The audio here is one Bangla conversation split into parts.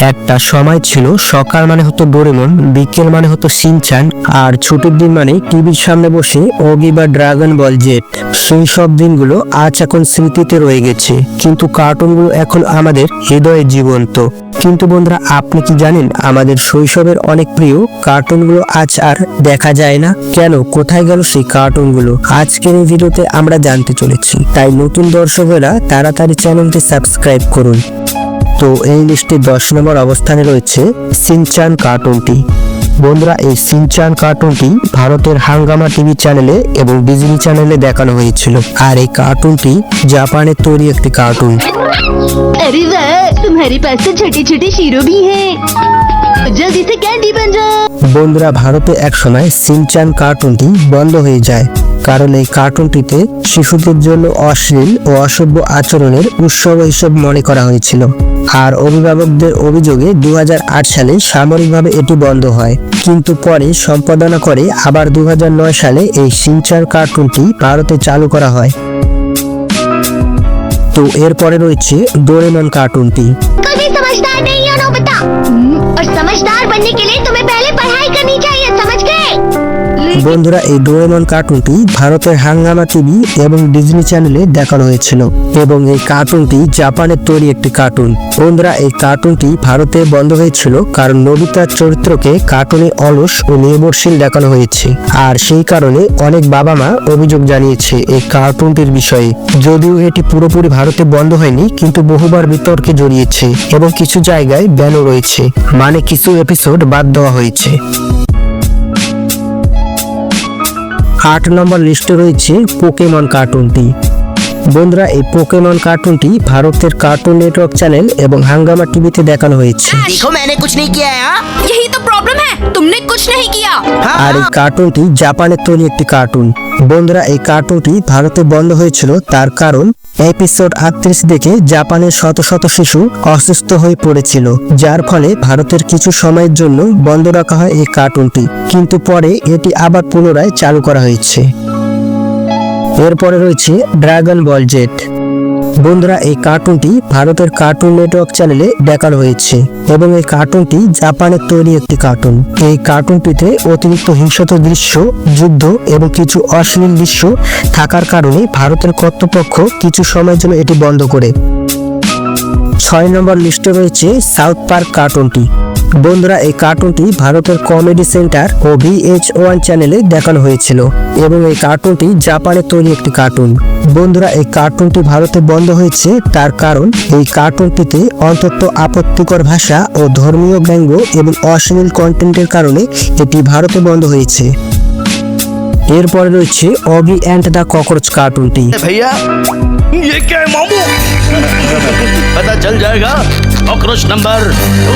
একটা সময় ছিল সকাল মানে হতো ডোরেমন, বিকেল মানে হতো সিনচান, আর ছুটির দিন মানে টিভির সামনে বসে ওগি বা ড্রাগন বল জেট। সেই সব দিনগুলো আজ এখন স্মৃতিতে রয়ে গেছে, কিন্তু কার্টুনগুলো এখন আমাদের হৃদয়ে জীবন্ত। কিন্তু বন্ধুরা, আপনি কি জানেন আমাদের শৈশবের অনেক প্রিয় কার্টুনগুলো আজ আর দেখা যায় না? কেন? কোথায় গেল সেই কার্টুনগুলো? আজকের এই ভিডিওতে আমরা জানতে চলেছি। তাই নতুন দর্শকেরা তাড়াতাড়ি চ্যানেলটি সাবস্ক্রাইব করুন। তো এই লিস্টে দশ নম্বর অবস্থানে রয়েছে সিনচান কার্টুনটি। বন্ধুরা এই সিনচান কার্টুনটি ভারতের হাঙ্গামা টিভি চ্যানেলে এবং ডিজনি চ্যানেলে দেখানো হয়েছিল। আর এই কার্টুনটি জাপানের তৈরি একটি কার্টুন। আরে বাহ তোমারি পাশে ছোট ছোট শিরো ভি জলদি সে ক্যান্ডি বন বন্ধুরা ভারতে একসময় সিনচান কার্টুনটি বন্ধ হয়ে যায়। কারণ এই কার্টুনটিতে শিশুদের জন্য অশ্লীল ও অসভ্য আচরণের উৎসব হিসেব মনে করা হয়েছিল। আর অভিভাবকদের অভিযোগে দু সালে সামরিকভাবে এটি বন্ধ হয় কিন্তু পরে সম্পাদনা করে আবার দু সালে এই সিনচান কার্টুনটি ভারতে চালু করা হয় তো এরপরে রয়েছে ডোরেমন কার্টুনটি कभी समझदार नहीं हो नोबिता हम्म, और समझदार बनने के लिए तुम्हें पहले पढ़ाई करनी चाहिए समझ गए বন্ধুরা, এই ডোরেমন কার্টুনটি ভারতের হাঙ্গামা টিভি এবং ডিজনি চ্যানেলে দেখানো হয়েছিল এবং এই কার্টুনটি জাপানের তৈরি একটি কার্টুন। বন্ধুরা, এই কার্টুনটি ভারতে বন্ধ হয়েছিল কারণ নবিতার চরিত্রকে কার্টুনে অলস ও নির্ভরশীল দেখানো হয়েছে। আর সেই কারণে অনেক বাবা মা অভিযোগ জানিয়েছে এই কার্টুনটির বিষয়ে। যদিও এটি পুরোপুরি ভারতে বন্ধ হয়নি, কিন্তু বহুবার বিতর্কে জড়িয়েছে এবং কিছু জায়গায় ব্যানও রয়েছে। মানে কিছু এপিসোড বাদ দেওয়া হয়েছে। আট নম্বর লিস্টে রয়েছে পোকেমন কার্টুনটি বন্ধুরা এই পোকেমন কার্টুনটি ভারতের কার্টুন নেটওয়ার্ক চ্যানেল এবং হাঙ্গামা টিভিতে দেখানো হয়েছে देखो मैंने कुछ नहीं किया है हाँ? यही तो प्रॉब्लम है तुमने कुछ नहीं किया আর এই কার্টুনটি জাপানের তৈরি একটি কার্টুন বন্ধুরা এই কার্টুনটি ভারতে বন্ধ হয়েছিল তার কারণ এপিসোড আটত্রিশ দেখে জাপানের শত শত শিশু অসুস্থ হয়ে পড়েছিল যার ফলে ভারতের কিছু সময়ের জন্য বন্ধ রাখা হয় এই কার্টুনটি কিন্তু পরে এটি আবার পুনরায় চালু করা হয়েছে এরপরে রয়েছে ড্রাগন বল জেট বন্ধুরা, এই কার্টুনটি ভারতের কার্টুন নেটওয়ার্ক চ্যানেলে দেখানো হয়েছে এবং এই কার্টুনটি জাপানের তৈরি একটি কার্টুন। এই কার্টুনটিতে অতিরিক্ত হিংসত দৃশ্য, যুদ্ধ এবং কিছু অশ্লীল দৃশ্য থাকার কারণে ভারতের কর্তৃপক্ষ কিছু সময়ের জন্য এটি বন্ধ করে। ছয় নম্বর লিস্টে রয়েছে সাউথ পার্ক কার্টুনটি। বন্ধুরা, এই কার্টুনটি ভারতের কমেডি সেন্টার ও ভিএইচ ওয়ান চ্যানেলে দেখানো হয়েছিল এবং এই কার্টুনটি জাপানের তৈরি একটি কার্টুন। বন্ধুরা, এই কার্টুনটি ভারতে বন্ধ হয়েছে তার কারণ এই কার্টুনটিতে অন্তত আপত্তিকর ভাষা ও ধর্মীয় ব্যঙ্গ এবং অশ্লীল কন্টেন্টের কারণে এটি ভারতে বন্ধ হয়েছে। এরপরে রয়েছে অগি অ্যান্ড দ্য ককরোচ কার্টুনটি भैया ये क्या है मामू पता चल जाएगा कॉकरोच नंबर टू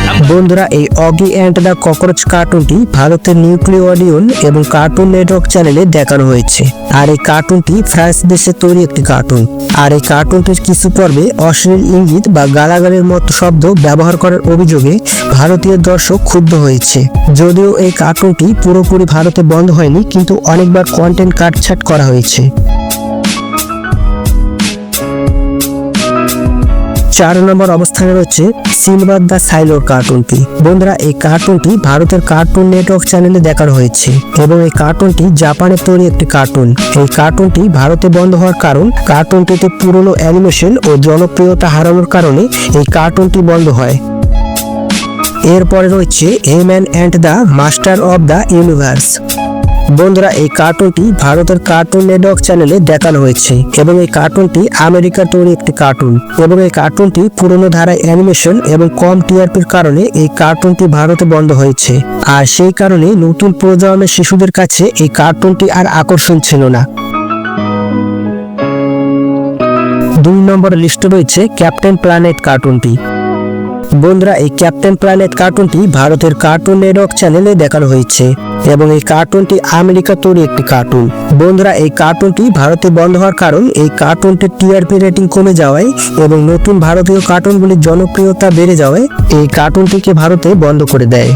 नंबर বন্ধুরা, এই অগি অ্যান্ড দ্য ককরোচ কার্টুনটি ভারতের নিউক্লিওডিয়ন এবং কার্টুন নেটওয়ার্ক চ্যানেলে দেখানো হয়েছে। আর এই কার্টুনটি ফ্রান্স দেশে তৈরি একটি কার্টুন। আর এই কার্টুনটির কিছু পর্বে অশ্লীল ইঙ্গিত বা গালাগালের মতো শব্দ ব্যবহার করার অভিযোগে ভারতীয় দর্শক ক্ষুব্ধ হয়েছে। যদিও এই কার্টুনটি পুরোপুরি ভারতে বন্ধ হয়নি, কিন্তু অনেকবার কন্টেন্ট কাটছাট করা হয়েছে। চার নম্বর অবস্থানে রয়েছে সিলভার দ্য সাইলোর কার্টুনটি। বন্ধুরা, এই কার্টুনটি ভারতের কার্টুন নেটওয়ার্ক চ্যানেলে দেখানো হয়েছে এবং এই কার্টুনটি জাপানের তৈরি একটি কার্টুন। এই কার্টুনটি ভারতে বন্ধ হওয়ার কারণ, কার্টুনটিতে পুরনো অ্যানিমেশন ও জনপ্রিয়তা হারানোর কারণে এই কার্টুনটি বন্ধ হয়। এরপরে রয়েছে M and the master of the universe. বন্ধুরা, এই কার্টুনটি ভারতের কার্টুন নেটওয়ার্ক চ্যানেলে দেখানো হয়েছে এবং এই কার্টুনটি আমেরিকার তৈরি একটি কার্টুন এবং এই কার্টুনটি পুরনো ধারায় অ্যানিমেশন এবং কম টিআরপির কারণে এই কার্টুনটি ভারতে বন্ধ হয়েছে। আর সেই কারণে নতুন প্রজন্মের শিশুদের কাছে এই কার্টুনটি আর আকর্ষণ ছিল না। দুই নম্বর লিস্টে রয়েছে ক্যাপ্টেন প্ল্যানেট কার্টুনটি বন্ধুরা, এই ক্যাপ্টেন প্ল্যানেট কার্টুনটি ভারতের কার্টুন নেটওয়ার্ক চ্যানেলে দেখানো হয়েছে এবং এই কার্টুনটি আমেরিকা তৈরি একটি কার্টুন বন্ধুরা, এই কার্টুনটি ভারতে বন্ধ হওয়ার কারণ এই কার্টুনটির টিআরপি রেটিং কমে যাওয়ায় এবং নতুন ভারতীয় কার্টুনগুলির জনপ্রিয়তা বেড়ে যাওয়ায় এই কার্টুনটিকে ভারতে বন্ধ করে দেয়।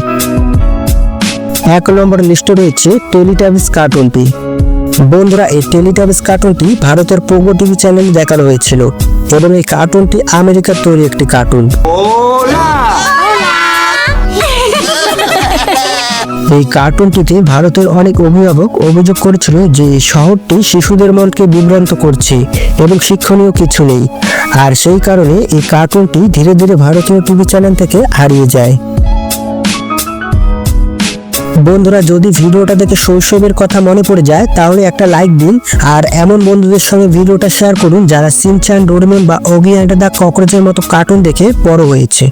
এক নম্বর লিস্টে রয়েছে টেলিটাবিস কার্টুনটি বন্ধুরা এই টেলিটাবিস কার্টুনটি ভারতের পূর্ব টিভি চ্যানেলে দেখানো হয়েছিল এবং এই কার্টুনটি আমেরিকার তৈরি একটি কার্টুন। এই কার্টুনটিতে ভারতের অনেক অভিভাবক অভিযোগ করেছিল যে শহরটি শিশুদের মনকে বিভ্রান্ত করছে এবং শিক্ষণীয় কিছু নেই। আর সেই কারণে এই কার্টুনটি ধীরে ধীরে ভারতীয় টিভি চ্যানেল থেকে হারিয়ে যায়। বন্ধুরা, যদি ভিডিওটা দেখে শৈশবের কথা মনে পড়ে যায়, তাহলে একটা লাইক দিন। আর এমন বন্ধুদের সঙ্গে ভিডিওটা শেয়ার করুন, যারা সিনচান ডোরমেন বা অগি অ্যান্ড দ্য ককরোচের মতো কার্টুন দেখে বড় হয়েছে।